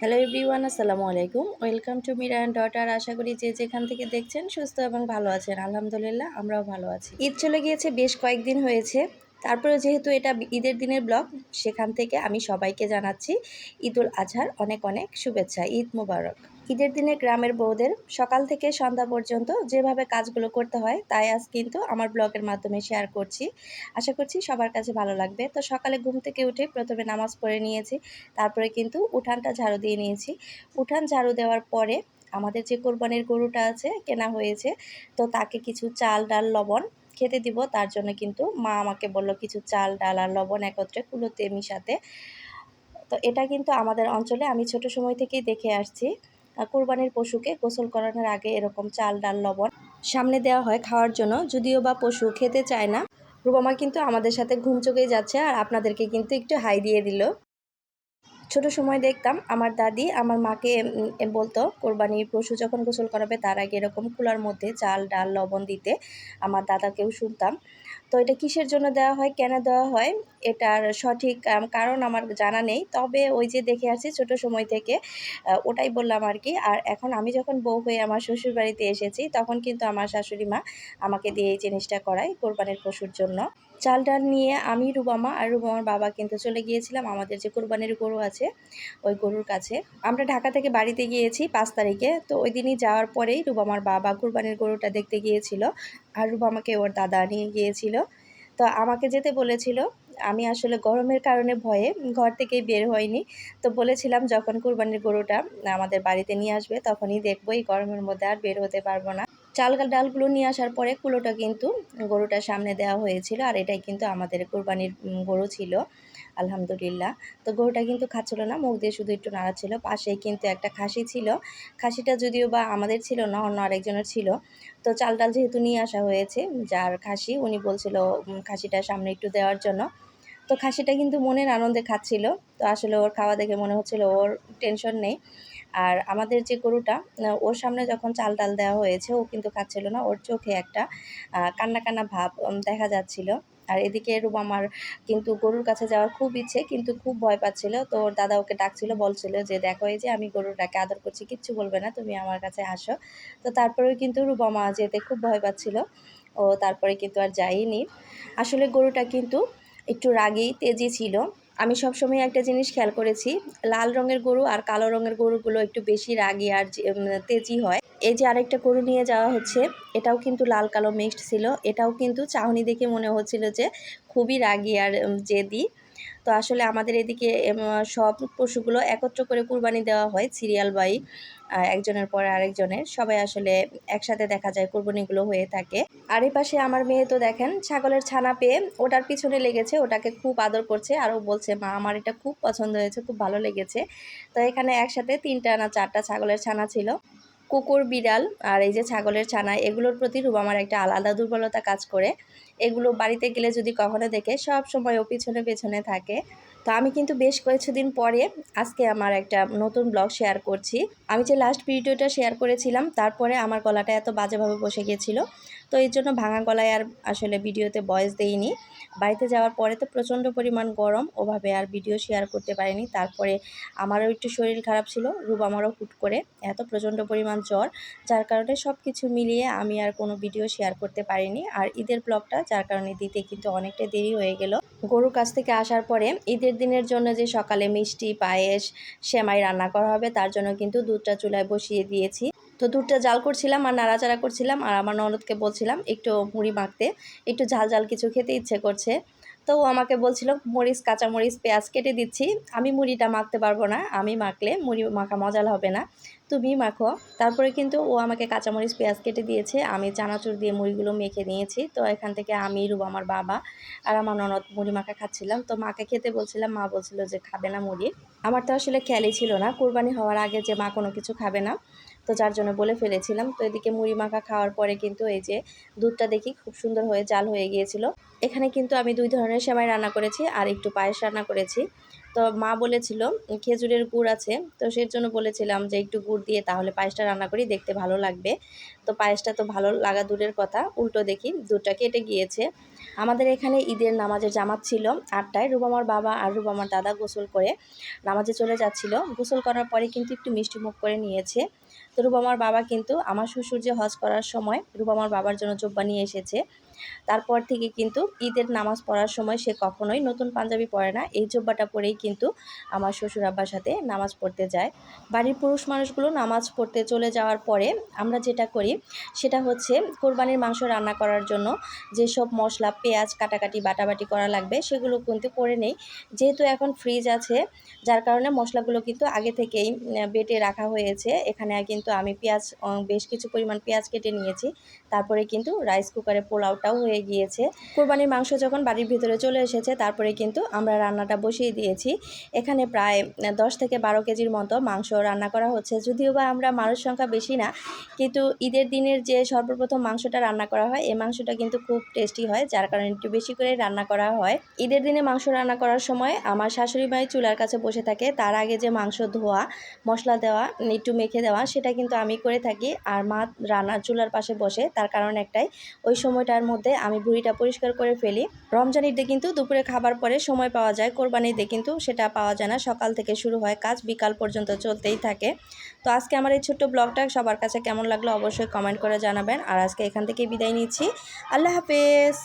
Hello everyone আসসালামু আলাইকুম। Welcome to Mira and daughter আশা করি যে যেখান থেকে দেখছেন সুস্থ এবং ভালো আছেন। আলহামদুলিল্লাহ, আমরাও ভালো আছি। ঈদ চলে গিয়েছে, বেশ কয়েকদিন হয়েছে। তারপরে যেহেতু এটা ঈদের দিনের ব্লগ, সেখান থেকে আমি সবাইকে জানাচ্ছি ঈদুল আজহার অনেক অনেক শুভেচ্ছা। ঈদ মুবারক। ঈদের দিনে গ্রামের বউদের সকাল থেকে সন্ধ্যা পর্যন্ত যেভাবে কাজগুলো করতে হয়, তাই আজ কিন্তু আমার ব্লগের মাধ্যমে শেয়ার করছি। আশা করছি সবার কাছে ভালো লাগবে। তো সকালে ঘুম থেকে উঠে প্রথমে নামাজ পড়ে নিয়েছি, তারপরে কিন্তু উঠানটা ঝাড়ু দিয়ে নিয়েছি। উঠান ঝাড়ু দেওয়ার পরে আমাদের যে কোরবানির গরুটা আছে, কেনা হয়েছে, তো তাকে কিছু চাল, ডাল, লবণ খেতে দিব। তার জন্য কিন্তু মা আমাকে বলল, কিছু চাল, ডাল আর লবণ একত্রে কুলোতে মিশাতে। তো এটা কিন্তু আমাদের অঞ্চলে আমি ছোট সময় থেকেই দেখে আসছি। কোরবানির পশুকে গোসল করানোর আগে এরকম চাল, ডাল, লবণ সামনে দেওয়া হয় খাওয়ার জন্য। যদিও বা পশু খেতে চায় না, রুবামা কিন্তু আমাদের সাথে ঘুম চোখেই যাচ্ছে আর আপনাদেরকে কিন্তু একটু হাই দিয়ে দিল। ছোট সময় দেখতাম আমার দাদি আমার মাকে বলতো, কোরবানির পশু যখন গোসল করাবে, তার আগে এরকম কুলার মধ্যে চাল, ডাল, লবণ দিতে। আমার দাদাকেও শুনতাম। তো এটা কিসের জন্য দেওয়া হয়, কেন দেওয়া হয়, এটার সঠিক কারণ আমার জানা নেই। তবে ওই যে দেখে আসছি ছোট সময় থেকে ওটাই বললাম আর কি। আর এখন আমি যখন বউ হয়ে আমার শ্বশুর বাড়িতে এসেছি, তখন কিন্তু আমার শাশুড়ি মা আমাকে দিয়ে এই জিনিসটা করায়, কোরবানির পশুর জন্য। চাল ডাল নিয়ে আমি, রুবামা আর রুবামার বাবা কিন্তু চলে গিয়েছিলাম। আমাদের যে কোরবানির গরু আছে, ওই গরুর কাছে। আমরা ঢাকা থেকে বাড়িতে গিয়েছি পাঁচ তারিখে। তো ওই দিনই যাওয়ার পরেই রুবামার বাবা কোরবানির গরুটা দেখতে গিয়েছিল আর রুবামাকে ওর দাদা নিয়ে গিয়েছিল। তো আমাকে যেতে বলেছিল। আমি আসলে গরমের কারণে ভয়ে ঘর থেকেই বের হয়নি। তো বলেছিলাম যখন কুরবানির গরুটা আমাদের বাড়িতে নিয়ে আসবে, তখনই দেখব এই গরমের মধ্যে আর বের হতে পারব না। চাল ডালগুলো নিয়ে আসার পরে কুলোটা কিন্তু গরুটার সামনে দেওয়া হয়েছিল আর এটাই কিন্তু আমাদের কোরবানির গরু ছিল, আলহামদুলিল্লাহ। তো গরুটা কিন্তু খাচ্ছিল না, মুখ দিয়ে শুধু একটু নাড়াচ্ছিল পাশেই কিন্তু একটা খাসি ছিল। খাসিটা যদিও বা আমাদের ছিল না, অন্য আরেকজনের ছিল। তো চাল ডাল যেহেতু নিয়ে আসা হয়েছে, যার খাসি, উনি বলছিল খাসিটার সামনে একটু দেওয়ার জন্য। তো খাসিটা কিন্তু মনের আনন্দে খাচ্ছিল। তো আসলে ওর খাওয়া দেখে মনে হচ্ছিল ওর টেনশন নেই। আর আমাদের যে গরুটা ওর সামনে যখন চাল ডাল দেওয়া হয়েছে, ও কিন্তু খাচ্ছিল না। ওর চোখে একটা কান্না কান্না ভাব দেখা যাচ্ছিল। আর এদিকে রুবামার কিন্তু গরুর কাছে যাওয়ার খুব ইচ্ছে, কিন্তু খুব ভয় পাচ্ছিল। তো ওর দাদা ওকে ডাকছিল, বলছিল যে, দেখো এই যে আমি গরুটাকে আদর করছি, কিচ্ছু বলবে না, তুমি আমার কাছে আসো। তো তারপরেও কিন্তু রুবামা যেতে খুব ভয় পাচ্ছিল। ও তারপরে কিন্তু আর যাইনি আসলে গরুটা কিন্তু একটু রাগেই তেজি ছিল। আমি সবসময় একটা জিনিস খেয়াল করেছি, লাল রঙের গরু আর কালো রঙের গরুগুলো একটু বেশি রাগি আর তেজি হয়। এই যে আরেকটা গরু নিয়ে যাওয়া হচ্ছে, এটাও কিন্তু লাল কালো মিক্সড ছিল। এটাও কিন্তু চাহনি দেখে মনে হচ্ছিল যে খুবই রাগি আর জেদি। তো আসলে আমাদের এদিকে সব পশুগুলো একত্র করে কুরবানি দেওয়া হয়, সিরিয়াল বাই একজনের পরে আরেকজনের। সবাই আসলে একসাথে দেখা যায় কুরবানিগুলো হয়ে থাকে। আর পাশে আমার মেয়ে তো দেখেন, ছাগলের ছানা পেয়ে ওটার পিছনে লেগেছে, ওটাকে খুব আদর করছে। আরও বলছে, মা, আমার এটা খুব পছন্দ হয়েছে, খুব ভালো লেগেছে। তো এখানে একসাথে তিনটা না চারটা ছাগলের ছানা ছিল। কুকুর বিড়াল আর এই যে ছাগলের ছানা, এগুলোর প্রতি রুবামার একটা আলাদা দুর্বলতা কাজ করে। এগুলো বাড়িতে গেলে যদি কখনো দেখে, সব সময় ও পিছনে পেছনে থাকে। তো আমি কিন্তু বেশ কয়েকদিন পরে আজকে আমার একটা নতুন ব্লগ শেয়ার করছি। আমি যে লাস্ট ভিডিওটা শেয়ার করেছিলাম, তারপরে আমার গলাটা এত বাজেভাবে বসে গিয়েছিল তো এই জন্য ভাঙা গলায় আর আসলে ভিডিওতে বয়স দেইনি। বাড়িতে যাওয়ার পরে তো প্রচণ্ড পরিমাণ গরম, ওভাবে আর ভিডিও শেয়ার করতে পারিনি। তারপরে আমারও একটু শরীর খারাপ ছিল, রূপ আমারও হুট করে এত প্রচণ্ড পরিমাণ জ্বর, যার কারণে সব কিছু মিলিয়ে আমি আর কোনো ভিডিও শেয়ার করতে পারিনি। আর ঈদের ব্লগটা যার কারণে দিতে কিন্তু অনেকটা দেরি হয়ে গেল। গরুর কাছ থেকে আসার পরে ঈদের দিনের জন্য যে সকালে মিষ্টি, পায়েস, সেমাই রান্না করা হবে, তার জন্য কিন্তু দুধটা চুলায় বসিয়ে দিয়েছি। তো দুধটা জাল করছিলাম আর নাড়াচাড়া করছিলাম আর আমার ননদকে বলছিলাম একটু মুড়ি মাখতে, একটু ঝাল ঝাল কিছু খেতে ইচ্ছে করছে। তো ও আমাকে বলছিল, মরিচ কাঁচা কাঁচামরিচ, পেঁয়াজ কেটে দিচ্ছি, আমি মুড়িটা মাখতে পারব না, আমি মাখলে মুড়ি মাখা মজাল হবে না। তুমি মাখো। তারপরে কিন্তু ও আমাকে কাঁচামরিচ, পেঁয়াজ কেটে দিয়েছে। আমি চানাচুর দিয়ে মুড়িগুলো মেখে নিয়েছি। তো এখান থেকে আমি, রুব আমার বাবা আর আমার ননদ মুড়ি মাখা খাচ্ছিলাম। তো মাকে খেতে বলছিলাম, মা বলছিল যে খাবে না মুড়ি। আমার তো আসলে খেয়ালই ছিল না। কোরবানি হওয়ার আগে যে মা কোনো কিছু খাবে না, তো যার জন্য বলে ফেলেছিলাম। তো এদিকে মুড়ি মাখা খাওয়ার পরে কিন্তু এই যে দুধটা দেখি খুব সুন্দর হয়ে জাল হয়ে গিয়েছিল। এখানে কিন্তু আমি দুই ধরনের সেমাই রান্না করেছি আর একটু পায়েস রান্না করেছি। তো মা বলেছিল, খেজুরের গুড় আছে। তো সেই জন্য বলেছিলাম যে একটু গুড় দিয়ে তাহলে পায়েসটা রান্না করি, দেখতে ভালো লাগবে। তো পায়েসটা তো ভালো লাগা দূরের কথা, উল্টো দেখি দুধটা কেটে গিয়েছে। আমাদের এখানে ঈদের নামাজের জামাত ছিল আটটায়। রুবামার বাবা আর রুবামার দাদা গোসল করে নামাজে চলে যাচ্ছিল। গোসল করার পরে কিন্তু একটু মিষ্টি মুখ করে নিয়েছে। তো রুবামার বাবা কিন্তু আমার শ্বশুর যে হজ করার সময় রুবামার বাবার জন্য জব্বা নিয়ে এসেছে। তারপর থেকে কিন্তু ঈদের নামাজ পড়ার সময় সে কখনোই নতুন পাঞ্জাবি পরে না। এই জব্বাটা পরেই কিন্তু আমার শ্বশুর আব্বার সাথে নামাজ পড়তে যায়। বাড়ির পুরুষ মানুষগুলো নামাজ পড়তে চলে যাওয়ার পরে আমরা যেটা করি, সেটা হচ্ছে কোরবানির মাংস রান্না করার জন্য যেসব মশলা, পেঁয়াজ, কাটাকাটি, বাটাবাটি করা লাগবে, সেগুলো কিন্তু করে নেই। যেহেতু এখন ফ্রিজ আছে, যার কারণে মশলাগুলো কিন্তু আগে থেকেই বেটে রাখা হয়েছে। এখানে কিন্তু আমি পেঁয়াজ বেশ কিছু পরিমাণ পেঁয়াজ কেটে নিয়েছি। তারপরে কিন্তু রাইস কুকারে পোলাওটাও হয়ে গিয়েছে। কোরবানির মাংস যখন বাড়ির ভিতরে চলে এসেছে, তারপরে কিন্তু আমরা রান্নাটা বসিয়ে দিয়েছি। এখানে প্রায় দশ থেকে বারো কেজির মতো মাংস রান্না করা হচ্ছে। যদিও বা আমরা মানুষ সংখ্যা বেশি না, কিন্তু ঈদের দিনের যে সর্বপ্রথম মাংসটা রান্না করা হয় এই মাংসটা কিন্তু খুব টেস্টি হয়, যার কারণে একটু বেশি করে রান্না করা হয়। ঈদের দিনে মাংস রান্না করার সময় আমার শাশুড়ি মাই চুলার কাছে বসে থাকে। তার আগে যে মাংস ধোয়া, মশলা দেওয়া, একটু মেখে দেওয়া, সেটা কিন্তু আমি করে থাকি। আর মা রান্নার চুলার পাশে বসে, তার কারণ একটাই, ওই সময়টার মধ্যে আমি ভুঁড়িটা পরিষ্কার করে ফেলি। রমজান ঈদে কিন্তু দুপুরে খাবার পরে সময় পাওয়া যায়। কোরবানি ঈদে কিন্তু সেটা পাওয়া যায় না। সকাল থেকে শুরু হয় কাজ, বিকাল পর্যন্ত চলতেই থাকে। তো আজকে আমার এই ছোট্ট ব্লগটা সবার কাছে কেমন লাগল অবশ্যই কমেন্ট করে জানাবেন। আর আজকে এখান থেকে বিদায় নিচ্ছি। আল্লাহ হাফেজ!